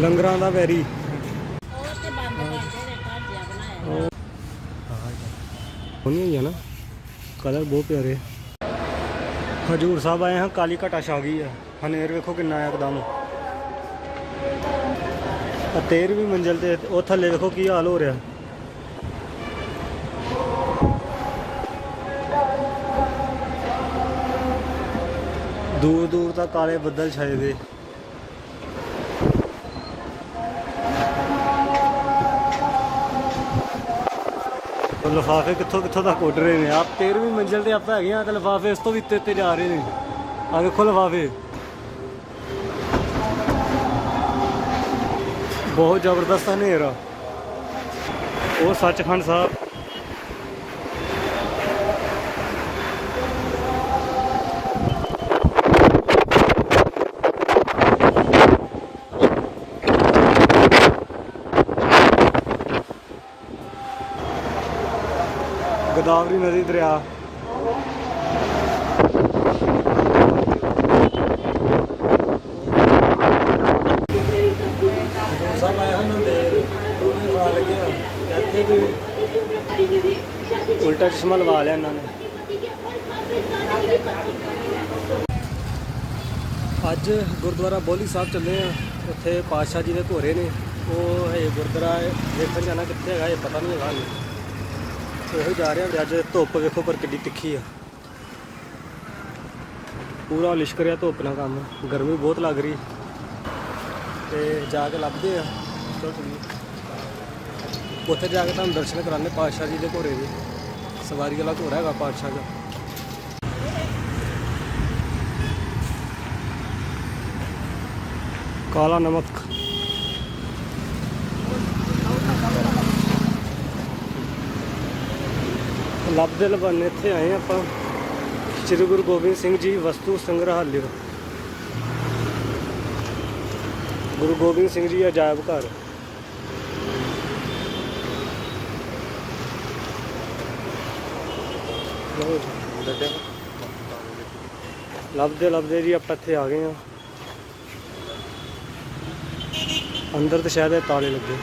ਲੰਗਰਾਂ ਦਾ ਵੈਰੀ। ਉਹ ਤੇ ਬੰਦ ਕਰਦੇ ਨੇ ਭਾਜਿਆ ਬਣਾਇਆ ਸੋਹਣੀ ਹੋਈ ਆ ਨਾ। ਕਲਰ ਬਹੁਤ ਪਿਆਰੇ। ਹਜੂਰ ਸਾਹਿਬ ਆਏ ਹਾਂ, ਕਾਲੀ ਘਟਾ ਛਾ ਗਈ ਆ। ਹਨੇਰ ਵੇਖੋ ਕਿੰਨਾ ਆ ਇੱਕਦਮ। ਆ 13ਵੀਂ ਮੰਜ਼ਲ ਤੇ, ਉਹ ਥੱਲੇ ਵੇਖੋ ਕੀ ਹਾਲ ਹੋ ਰਿਹਾ। ਦੂਰ ਦੂਰ ਤੱਕ ਕਾਲੇ ਬੱਦਲ ਛਾਏ ਦੇ। ਉਹ ਲਫਾਫੇ ਕਿੱਥੋਂ ਕਿੱਥੋਂ ਤੱਕ ਉੱਡ ਰਹੇ ਨੇ? ਆਪ 13ਵੀਂ ਮੰਜ਼ਿਲ ਤੇ ਆਪਾਂ ਹੈਗੇ ਆ ਤੇ ਲਫਾਫੇ ਇਸ ਤੋਂ ਵੀ ਉੱਤੇ ਉੱਤੇ ਜਾ ਰਹੇ ਨੇ। ਆ ਦੇਖੋ ਲਫਾਫੇ। ਬਹੁਤ ਜ਼ਬਰਦਸਤ ਹਨੇਰਾ। ਉਹ ਸੱਚਖੰਡ ਸਾਹਿਬ ਗੋਦਾਵਰੀ ਨਦੀ ਦਰਿਆ। ਸਭ ਆਏ ਹਨ ਉਲਟਾ ਚਸ਼ਮਾ ਲਵਾ ਲਿਆ ਇਹਨਾਂ ਨੇ। ਅੱਜ ਗੁਰਦੁਆਰਾ ਬੋਲੀ ਸਾਹਿਬ ਚੱਲੇ ਆ। ਉੱਥੇ ਪਾਤਸ਼ਾਹ ਜੀ ਦੇ ਘੋਰੇ ਨੇ। ਉਹ ਹੈ ਗੁਰਦੁਆਰਾ ਦੇਖਣ ਜਾਣਾ ਕਿੱਥੇ ਹੈਗਾ, ਇਹ ਪਤਾ ਨਹੀਂ ਹੈਗਾ ਹਾਲੇ ਉਹੀ ਜਾ ਰਹੇ ਹਾਂ ਅੱਜ ਧੁੱਪ ਵੇਖੋ ਪਰ ਕਿੱਡੀ ਤਿੱਖੀ ਆ। ਪੂਰਾ ਲਿਸ਼ਕ ਰਿਹਾ ਧੁੱਪ ਨਾਲ ਕੰਮ। ਗਰਮੀ ਬਹੁਤ ਲੱਗ ਰਹੀ। ਤੇ ਜਾ ਕੇ ਲੱਭਦੇ ਆ। ਉੱਥੇ ਜਾ ਕੇ ਤੁਹਾਨੂੰ ਦਰਸ਼ਨ ਕਰਾਣੇ ਪਾਤਸ਼ਾਹ ਜੀ ਦੇ ਘੋੜੇ ਦੇ। ਸਵਾਰੀ ਵਾਲਾ ਘੋੜਾ ਹੈਗਾ ਪਾਤਸ਼ਾਹ ਦਾ। ਕਾਲਾ ਨਮਕ। ਲੱਭਦੇ ਲਬਾਨੇ ਇੱਥੇ ਆਏ ਆਪਾਂ। ਸ੍ਰੀ ਗੁਰੂ ਗੋਬਿੰਦ ਸਿੰਘ ਜੀ ਵਸਤੂ ਸੰਗ੍ਰਹਾਲਯ ਗੁਰੂ ਗੋਬਿੰਦ ਸਿੰਘ ਜੀ ਅਜਾਇਬ ਘਰ। ਲੱਭਦੇ ਲੱਭਦੇ ਜੀ ਆਪਾਂ ਇੱਥੇ ਆ ਗਏ ਆ ਅੰਦਰ ਤੇ ਸ਼ਾਇਦ ਇਹ ਤਾਲੇ ਲੱਗੇ।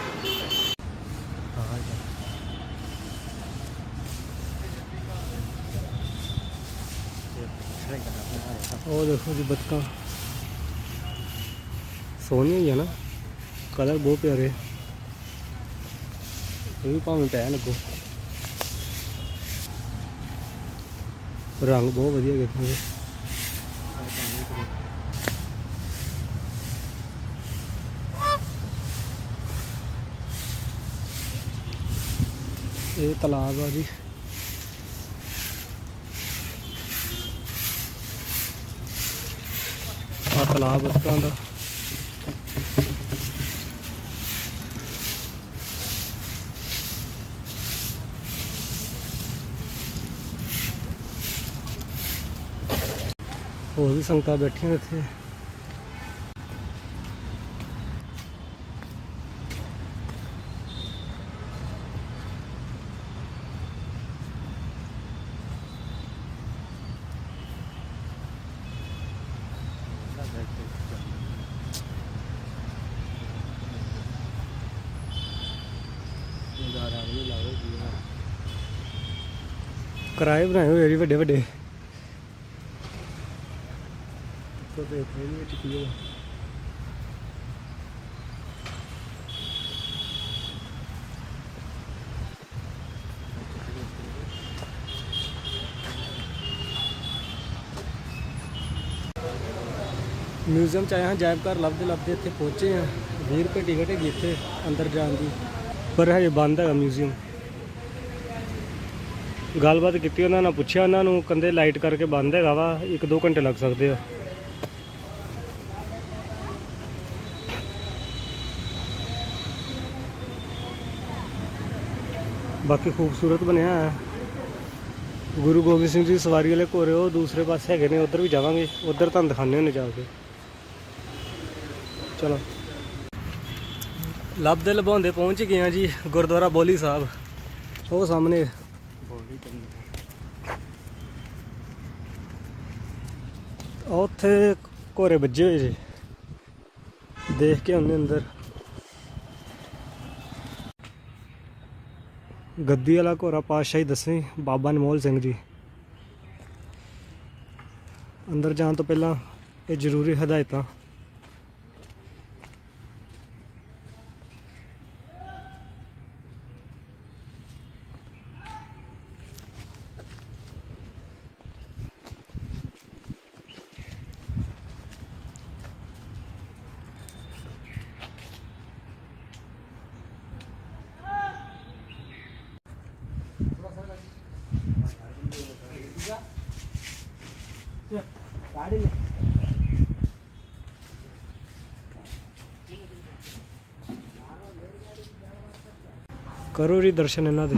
ਉਹ ਦੇਖੋ ਜੀ ਬੱਤਕਾਂ ਸੋਹਣੀਆਂ ਹੀ ਆ ਨਾ। ਕਲਰ ਬਹੁਤ ਪਿਆਰੇ। ਇਹ ਵੀ ਭਾਵੇਂ ਪੈ ਲੱਗੋ ਰੰਗ ਬਹੁਤ ਵਧੀਆ ਦੇਖੋ ਜੀ ਇਹ ਤਲਾਬ ਆ ਜੀ। ਤਲਾਬ ਉਸ ਦਾ ਹੋਰ ਵੀ ਸੰਗਤਾਂ ਬੈਠੀਆਂ ਇੱਥੇ। ਕਿਰਾਏ ਬਣਾਏ ਹੋਏ ਆ ਜੀ ਵੱਡੇ ਵੱਡੇ। ਤੋਂ ਦੇਖੋ ਇਹਦੇ ਵਿੱਚ ਕੀ ਹੈ ਮਿਊਜ਼ੀਅਮ ਚ ਆਏ ਹਾਂ, ਜਾਇਬ ਘਰ ਲੱਭਦੇ ਲੱਭਦੇ ਇੱਥੇ ਪਹੁੰਚੇ ਹਾਂ। 20 ਰੁਪਏ ਟਿਕਟ ਹੈਗੀ ਇੱਥੇ ਅੰਦਰ ਜਾਣ ਦੀ। ਪਰ ਹਜੇ ਬੰਦ ਹੈਗਾ ਮਿਊਜ਼ੀਅਮ। ਗੱਲਬਾਤ ਕੀਤੀ ਉਹਨਾਂ ਨਾਲ, ਪੁੱਛਿਆ ਉਹਨਾਂ ਨੂੰ ਕੰਦੇ ਲਾਈਟ ਕਰਕੇ ਬੰਦ ਹੈਗਾ ਵਾ 1-2 ਘੰਟੇ ਲੱਗ ਸਕਦੇ ਆ। ਬਾਕੀ ਖੂਬਸੂਰਤ ਬਣਿਆ ਹੈ। ਗੁਰੂ ਗੋਬਿੰਦ ਸਿੰਘ ਜੀ ਸਵਾਰੀ ਵਾਲੇ ਘੋੜੇ, ਉਹ ਦੂਸਰੇ ਪਾਸੇ ਹੈਗੇ ਨੇ, ਉਧਰ ਵੀ ਜਾਵਾਂਗੇ। ਉਧਰ ਤੁਹਾਨੂੰ ਦਿਖਾਣੇ ਹੁੰਦੇ ਜਾ ਕੇ। ਚਲੋ। ਲੱਭਦੇ ਲਭਾਉਂਦੇ ਪਹੁੰਚ ਗਏ ਆ ਜੀ, ਗੁਰਦੁਆਰਾ ਬੋਲੀ ਸਾਹਿਬ। ਉਹ ਸਾਹਮਣੇ ਉੱਥੇ ਘੋਰੇ ਵੱਜੇ ਹੋਏ ਜੀ। ਦੇਖ ਕੇ ਆਉਂਦੇ ਅੰਦਰ। ਗੱਦੀ ਵਾਲਾ ਘੋਰਾ ਪਾਸ਼ਾ ਹੀ ਦੱਸੇ, ਬਾਬਾ ਅਨਮੋਲ ਸਿੰਘ ਜੀ। ਅੰਦਰ ਜਾਣ ਤੋਂ ਪਹਿਲਾਂ ਇਹ ਜ਼ਰੂਰੀ ਹਦਾਇਤਾਂ ਕਰੋ ਜੀ ਦਰਸ਼ਨ ਇਹਨਾਂ ਦੇ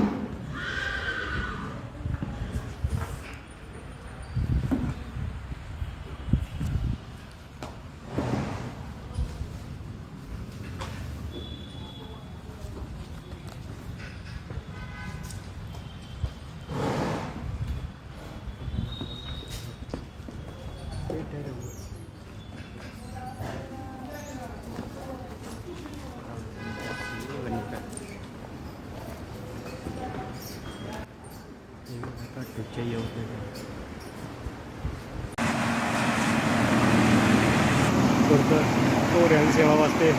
ਗੁਰਦੁਆਰਾ ਘੋੜਿਆਂ ਦੀ ਸੇਵਾ ਵਾਸਤੇ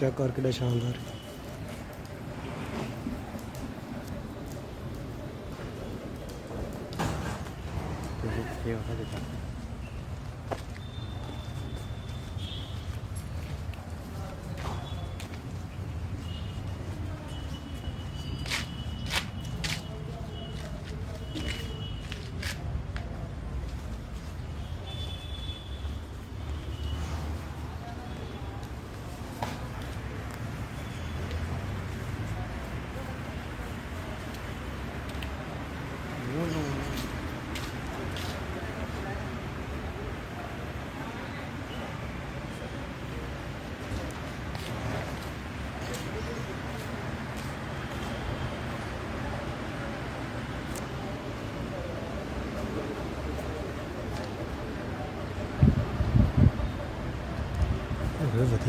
ਉਹ ਘੋੜਾ ਚੈੱਕ ਕਰ ਕਿੱਡਾ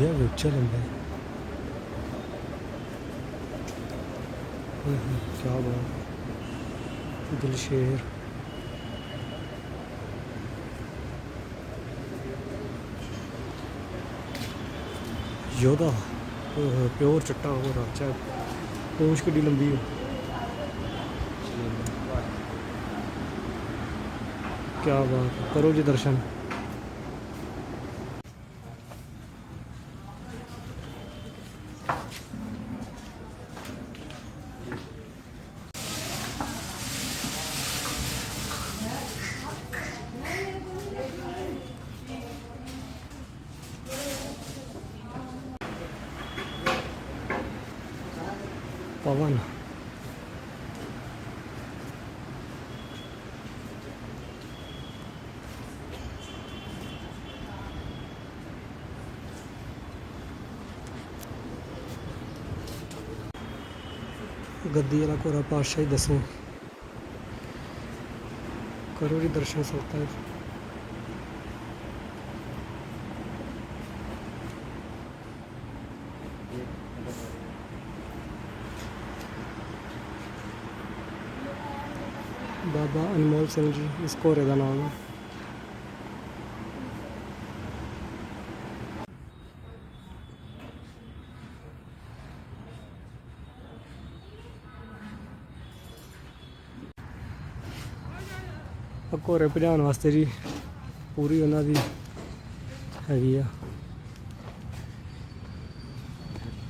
ਸ਼ਾਨਦਾਰ ਹੈ। ਉਹ ਵਧੀਆ ਵਿਚਰ ਲੈਂਦਾ ਕੀ ਬਾਤ ਦਿਲਸ਼ੇਰ ਯੋਦਾ ਪਿਓਰ ਚਿੱਟਾ ਹੋ ਰਾਚਾ ਪੂੰਛ ਕਿੱਡੀ ਲੰਬੀ ਹੈ ਕੀ ਬਾਤ ਹੈ। ਕਰੋ ਜੀ ਦਰਸ਼ਨ ਪਵਨ ਗੱਦੀ ਵਾਲਾ ਘੋੜਾ ਪਾਤਸ਼ਾਹੀ ਦੱਸੋ। ਕਰੋ ਜੀ ਦਰਸ਼ਨ ਸੋਤਾ ਬਾਬਾ ਅਨਮੋਲ ਸਿੰਘ ਜੀ, ਇਸ ਘੋੜੇ ਦਾ ਨਾਮ ਹੈ। ਆਹ ਭਜਾਉਣ ਵਾਸਤੇ ਜੀ, ਪੂਰੀ ਉਹਨਾਂ ਦੀ ਹੈਗੀ ਆ।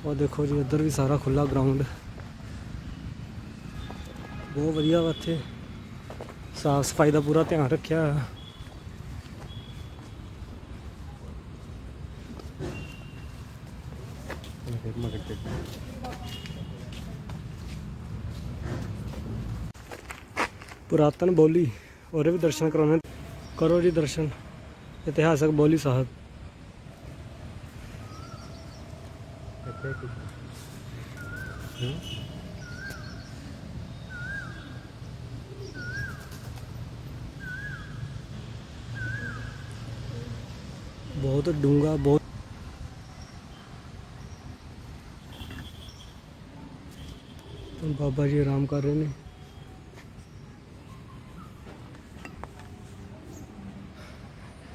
ਉਹ ਦੇਖੋ ਜੀ, ਉੱਧਰ ਵੀ ਸਾਰਾ ਖੁੱਲਾ ਗਰਾਊਂਡ ਬਹੁਤ ਵਧੀਆ ਵਾ ਇੱਥੇ। ਸਾਫ਼ ਸਫ਼ਾਈ ਦਾ ਪੂਰਾ ਧਿਆਨ ਰੱਖਿਆ ਹੋਇਆ। ਪੁਰਾਤਨ ਬੋਲੀ। ਉਹਦੇ ਵੀ ਦਰਸ਼ਨ ਕਰਾਉਣੇ ਕਰੋ ਜੀ ਦਰਸ਼ਨ ਇਤਿਹਾਸਕ ਬੋਲੀ ਸਾਹਿਬ ਬਹੁਤ ਡੂੰਗਾ ਬਹੁਤ ਬਾਬਾ ਜੀ ਆਰਾਮ ਕਰ ਰਹੇ ਨੇ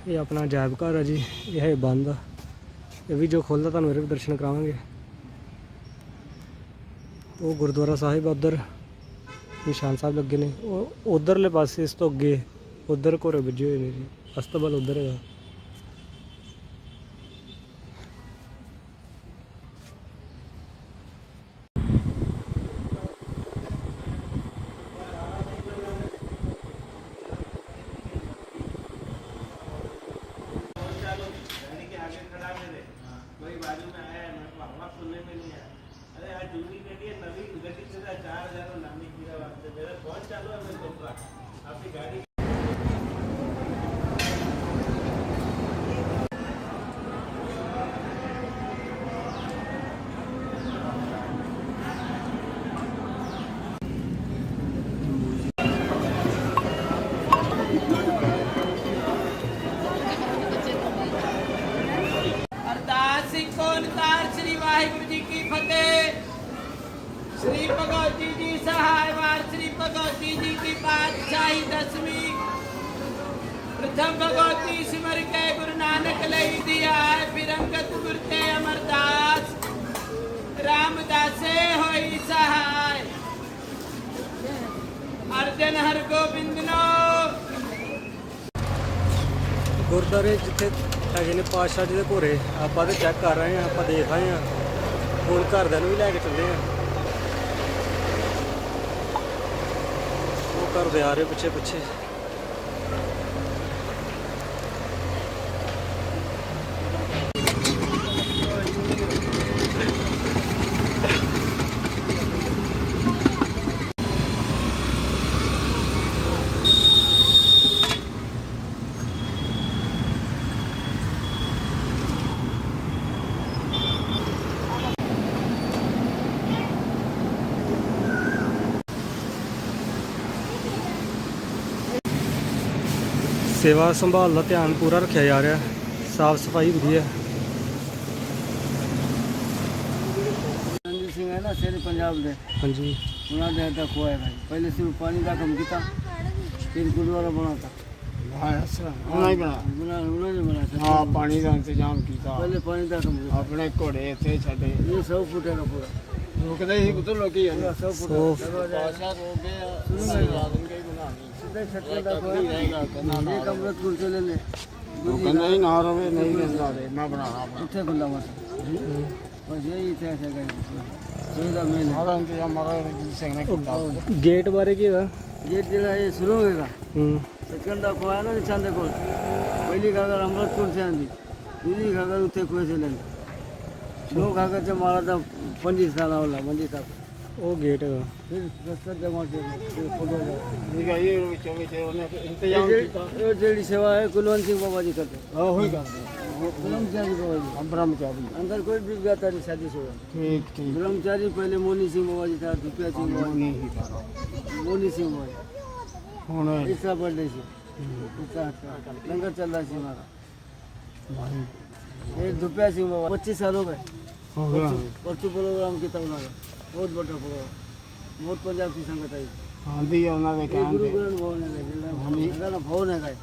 ਇਹ ਆਪਣਾ ਅਜਾਇਬ ਘਰ ਆ ਜੀ, ਇਹ ਹੈ ਬੰਦ ਆ। ਇਹ ਵੀ ਜੋ ਖੁੱਲਦਾ ਤੁਹਾਨੂੰ ਇਹਦੇ ਵੀ ਦਰਸ਼ਨ ਕਰਾਵਾਂਗੇ। ਉਹ ਗੁਰਦੁਆਰਾ ਸਾਹਿਬ ਆ ਉੱਧਰ, ਨਿਸ਼ਾਨ ਸਾਹਿਬ ਲੱਗੇ ਨੇ। ਉਹ ਉਧਰਲੇ ਪਾਸੇ ਇਸ ਤੋਂ ਅੱਗੇ, ਉਧਰ ਘੋੜੇ ਵੱਜੇ ਹੋਏ ਨੇ ਜੀ, ਅਸਤਬਲ ਉਧਰ ਹੈਗਾ। ચાલુ એમ જ આપણી ગાડી ਗੁਰਦਾਰੇ ਜਿੱਥੇ ਹੈਗੇ ਨੇ ਪਾਤਸ਼ਾਹ ਜੀ ਦੇ ਘੋੜੇ, ਆਪਾਂ ਤੇ ਚੈੱਕ ਕਰ ਰਹੇ ਹਾਂ ਆਪਾਂ ਦੇਖ ਰਹੇ ਹਾਂ ਹੁਣ ਘਰਦਿਆਂ ਨੂੰ ਵੀ ਲੈ ਕੇ ਚੱਲੇ ਹਾਂ ਉਹ ਘਰ ਦੇ ਆ ਰਹੇ ਪਿੱਛੇ ਪਿੱਛੇ ਸੇਵਾ ਸੰਭਾਲ ਦਾ ਧਿਆਨ ਪੂਰਾ ਰੱਖਿਆ ਜਾ ਰਿਹਾ। ਸਾਫ਼ ਸਫ਼ਾਈ ਹੁੰਦੀ ਹੈ। ਰਣਜੀਤ ਸਿੰਘ ਹੈ ਨਾ ਸ਼ੇਰ ਪੰਜਾਬ ਦੇ। ਹਾਂਜੀ। ਉਹਨਾਂ ਦੇ ਹੱਥ ਖੋਇਆ ਹੈ ਪਹਿਲੇ ਸਿਰਫ ਪਾਣੀ ਦਾ ਕੰਮ ਕੀਤਾ ਫਿਰ ਗੁਰਦੁਆਰਾ ਬਣਾਤਾ। ਉਹਨਾਂ ਹੀ ਬਣਾ ਬਣਾ ਉਹਨਾਂ ਨੇ ਬਣਾਇਆ ਹਾਂ ਪਾਣੀ ਦਾ ਇੰਤਜ਼ਾਮ ਕੀਤਾ। ਪਹਿਲੇ ਪਾਣੀ ਦਾ ਕੰਮ ਕੀਤਾ। ਆਪਣੇ ਘੋੜੇ ਇੱਥੇ ਛੱਡੇ। ਇਹ ਸੌ ਫੁੱਟ ਹੈਗਾ ਪੂਰਾ। ਰੁਕਦੇ ਲੋਕੀ ਫੁੱਟ। ਬਾਦਸ਼ਾਹ ਰੋਕ ਗਏ ਆ ਸਹੀ ਆਦਮ ਕੇ ਬਣਾਣੀ ਸਿੱਧੇ ਛੱਟੇ ਦਾ ਕਮਰਤ ਕੁਲ ਚਲੇ ਨੇ ਉਹ ਕਹਿੰਦਾ ਹੀ ਨਾ ਰਵੇ ਨਹੀਂ ਕਹਿੰਦਾ ਦੇ ਮੈਂ ਬਣਾਣਾ ਆਪਣਾ ਉੱਥੇ ਖੁੱਲਾ ਮਤ ਬਸ ਇਹ ਇਤਿਹਾਸ ਹੈਗਾ ਇਹ ਦਾ ਮੇਨ ਸਾਰਾ ਇੰਤਜ਼ਾਮ ਮਾਰਾ ਰਣਜੀਤ ਸਿੰਘ ਨੇ ਕੀਤਾ ਗੇਟ ਬਾਰੇ ਕੀ ਹੈਗਾ ਇਹ ਜਿਹੜਾ ਇਹ ਸ਼ੁਰੂ ਹੋਏਗਾ ਹੂੰ। ਸੈਕੰਡ ਦਾ ਖੋਇਆ ਨਾ ਨਿਸ਼ਾਨ ਦੇ ਕੋਲ। ਪਹਿਲੀ ਘਾਗਰ ਅੰਮ੍ਰਿਤਪੁਰ ਸੇ ਆਂਦੀ ਦੂਜੀ ਘਾਗਰ ਉੱਥੇ ਖੋਏ ਸੇ ਲੈਂਦੀ ਦੋ ਘਾਗਰ ਚ ਮਾਰਾ ਤਾਂ ਪੰਜੀ ਸਾਲਾ ਵਾਲਾ ਮੰਜੀ ਸਾਹਿਬ वो गेट है। फिर दस दस जगह ये जेडी सेवा है कुलवंत सिंह बाबा जी करते हाँ। वही करते ब्रह्मचारी बाबा जी ब्रह्मचारी। अंदर कोई भी जाता नहीं शादी सेवा ठीक ठीक। ब्रह्मचारी पहले मोनी सिंह बाबा जी था दुपिया सिंह हाँ, बाबा मोनी सिंह बाबा जी इसका बर्थडे से। हम्म। लंगर चल रहा है हमारा ये दुपिया सिंह बाबा पच्चीस साल हो गए और प्रोग्राम कितना बना ਬਹੁਤ ਵੱਡਾ ਪ੍ਰੋਗਰਾਮ ਬਹੁਤ ਪੰਜਾਬ ਦੀ ਸੰਗਤ ਆਈ ਆਂਦੀ ਹੈ ਉਹਨਾਂ ਦੇ ਕਹਿਣ ਗੁਰੂ ਤੇ ਗ੍ਰੰਥ ਭਵਨ ਹੈਗਾ ਜਿਹੜਾ ਹਾਂਜੀ। ਉਹਨਾਂ ਦਾ ਭਵਨ ਹੈਗਾ ਇਹ।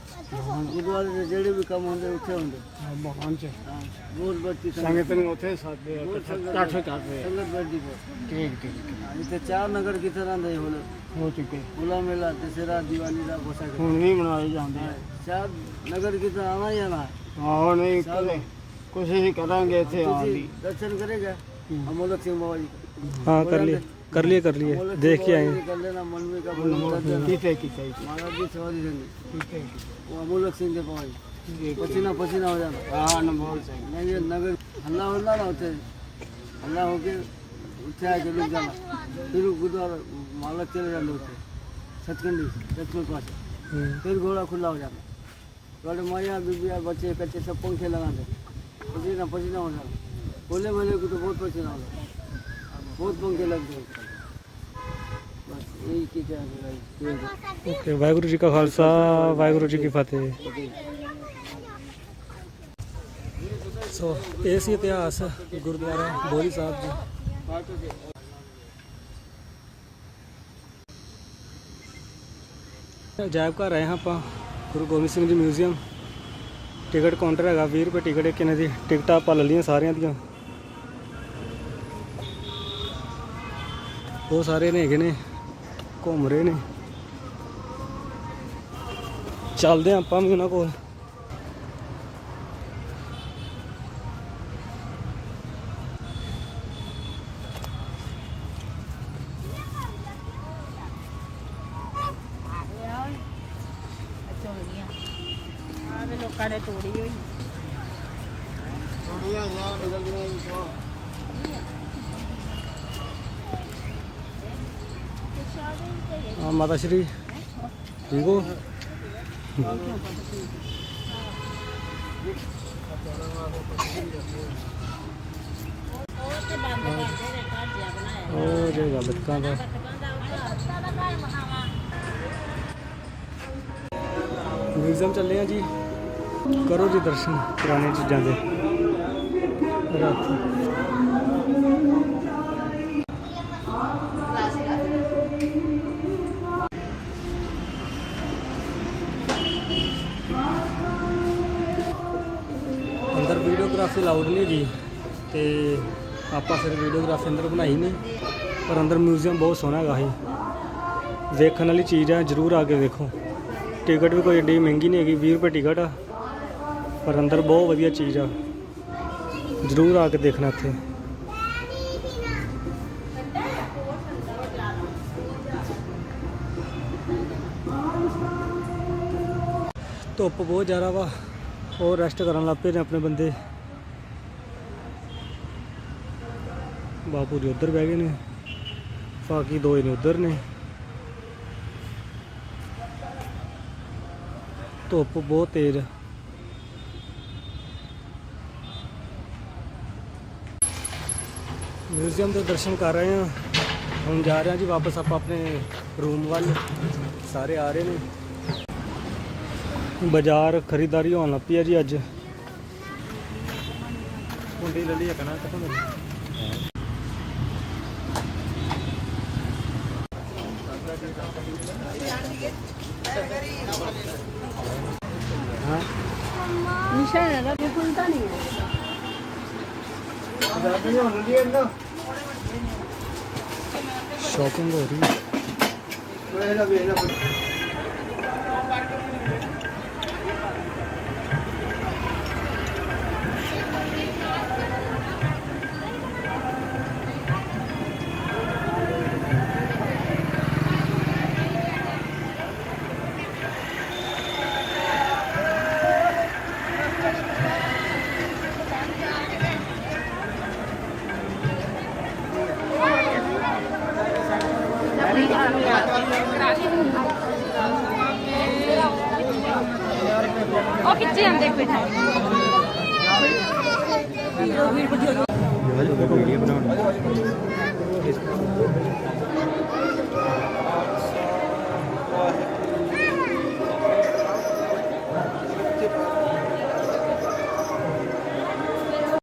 ਗੁਰਦੁਆਰੇ ਦੇ ਜਿਹੜੇ ਵੀ ਕੰਮ ਹੁੰਦੇ ਉੱਥੇ ਹੁੰਦੇ। ਹਾਂ, ਭਗਵਾਨ ਚ। ਹਾਂ, ਬਹੁਤ ਵੱਡੀ ਸੰਗਤ। ਸੰਗਤ ਨੂੰ ਉੱਥੇ ਸਾਦੇ ਬਹੁਤ ਸੰਗਤ ਇਕੱਠ ਕਰਦੇ ਆ। ਸੰਗਤ ਵੱਡੀ ਬਹੁਤ। ਠੀਕ ਠੀਕ ਹਾਂ, ਇੱਥੇ ਚਾਰ ਨਗਰ ਕਿਥੇ ਰਹਿੰਦੇ ਹੁਣ। ਹੋ ਚੁੱਕੇ। ਹੁਲਾ ਮੇਲਾ ਦਸਹਿਰਾ ਦੀਵਾਲੀ ਦਾ ਗੋਸਾ ਕਰ ਹੁਣ ਵੀ ਮਨਾਏ ਜਾਂਦੇ। ਆ। ਚਾਰ ਨਗਰ ਕਿਥੇ ਆਣਾ ਹੀ ਆਣਾ ਆਹੋ ਨਹੀਂ ਕਦੇ। ਕੋਸ਼ਿਸ਼ ਹੀ ਕਰਾਂਗੇ ਇੱਥੇ ਆਉਣ ਤੁਸੀਂ ਦੀ। ਦਰਸ਼ਨ ਕਰੇਗਾ। ਹਮ। ਅਮੋਲਕ ਸਿੰਘ ਬਾਬਾ ਜੀ। ਦਾ। हाँ कर लिए। कर लिए कर लिए। देख के आए। पसीना पसीना हो जाना नगर हल्ला ना होते हल्ला होके उठे आके रुक जाना फिर चले होते पास फिर घोड़ा खुला हो जाना थोड़े माया बीबिया बच्चे कच्चे सब पंखे लगा दे पसीना पसीना हो जाना बोले भले को तो बहुत पसीना हो जाता। ਬਹੁਤ ਓਕੇ, ਵਾਹਿਗੁਰੂ ਜੀ ਕਾ ਖਾਲਸਾ, ਵਾਹਿਗੁਰੂ ਜੀ ਕੀ ਫਤਿਹ। ਸੋ, ਇਹ ਸੀ ਇਤਿਹਾਸ, ਗੁਰਦੁਆਰਾ ਬੋਲੀ ਸਾਹਿਬ ਜੀ। ਅਜਾਇਬ ਘਰ ਆਏ ਹਾਂ ਆਪਾਂ, Guru Gobind Singh ji museum. Ticket counter ਹੈਗਾ 20 ਰੁਪਏ ਟਿਕਟ ਹੈ ਕਿਨੇ ਦੀ, ਟਿਕਟਾਂ ਆਪਾਂ ਲੈ ਲਈਆਂ ਸਾਰਿਆਂ ਦੀਆਂ। ਬਹੁਤ ਸਾਰੇ ਨੇ ਹੈਗੇ ਨੇ, ਘੁੰਮ ਰਹੇ ਨੇ। ਚੱਲਦੇ ਆਪਾਂ ਵੀ ਉਹਨਾਂ ਕੋਲ। ਲੋਕਾਂ ਤੋੜੀ ਹੋਈ ਤੋੜੀਆਂ ਯਾਰ ਨਿਕਲ ਗਈਆਂ ਹਾਂ, ਮਾਤਾ ਸ਼੍ਰੀ। ਠੀਕ ਹੋ? ਉਹ ਤੇ ਬੰਦ ਕਰਦੇ ਦਾ? ਮਿਊਜ਼ੀਅਮ ਚੱਲੇ ਆ ਜੀ। ਕਰੋ ਜੀ ਦਰਸ਼ਨ ਪੁਰਾਣੇ ਚੀਜ਼ਾਂ ਦੇ। ਰਾਤੀ ਵੀਡੀਓਗ੍ਰਾਫੀ ਲਾਊਡ ਨਹੀਂ ਹੈਗੀ ਤੇ ਆਪਾਂ ਫਿਰ ਵੀਡੀਓਗ੍ਰਾਫੀ ਅੰਦਰ ਬਣਾਈ ਨਹੀਂ, ਪਰ ਅੰਦਰ ਮਿਊਜ਼ੀਅਮ ਬਹੁਤ ਸੋਹਣਾ ਹੈਗਾ ਸੀ। ਵੇਖਣ ਵਾਲੀ ਚੀਜ਼ ਹੈ ਜਰੂਰ ਆ ਕੇ ਵੇਖੋ। ਟਿਕਟ ਵੀ ਕੋਈ ਏਡੀ ਮਹਿੰਗੀ ਨਹੀਂ ਹੈਗੀ 20 ਰੁਪਏ ਟਿਕਟ ਆ, ਪਰ ਅੰਦਰ ਬਹੁਤ ਵਧੀਆ ਚੀਜ਼ ਆ। ਜਰੂਰ ਆ ਕੇ ਦੇਖਣਾ ਇੱਥੇ। ਧੁੱਪ ਬਹੁਤ ਜ਼ਿਆਦਾ ਵਾ, ਉਹ ਰੈਸਟ ਕਰਨ ਲੱਗ ਪਏ ਨੇ ਆਪਣੇ ਬੰਦੇ। ਬਾਪੂ ਜੀ ਉੱਧਰ ਬਹਿ ਗਏ ਨੇ। ਬਾਕੀ ਦੋ ਨੇ ਉੱਧਰ ਨੇ। ਧੁੱਪ ਬਹੁਤ ਤੇਜ਼। ਮਿਊਜ਼ੀਅਮ ਦੇ ਦਰਸ਼ਨ ਕਰ ਰਹੇ ਹਾਂ। ਹੁਣ ਜਾ ਰਹੇ ਹਾਂ ਜੀ ਵਾਪਸ ਆਪਾਂ ਆਪਣੇ ਰੂਮ ਵੱਲ। ਸਾਰੇ ਆ ਰਹੇ ਨੇ। ਬਾਜ਼ਾਰ ਖਰੀਦਦਾਰੀ ਹੋਣ ਲੱਗ ਪਈ ਹੈ ਜੀ ਅੱਜ। ਕੁੰਡੀ ਲੈ ਲਈ ਕਣਾ ਕਿੱਥੋਂ ਮਿਲੀ ਹਾਂ ਸ਼ਾਪਿੰਗ ਹੋ ਰਹੀ ਹੈ ਉਹ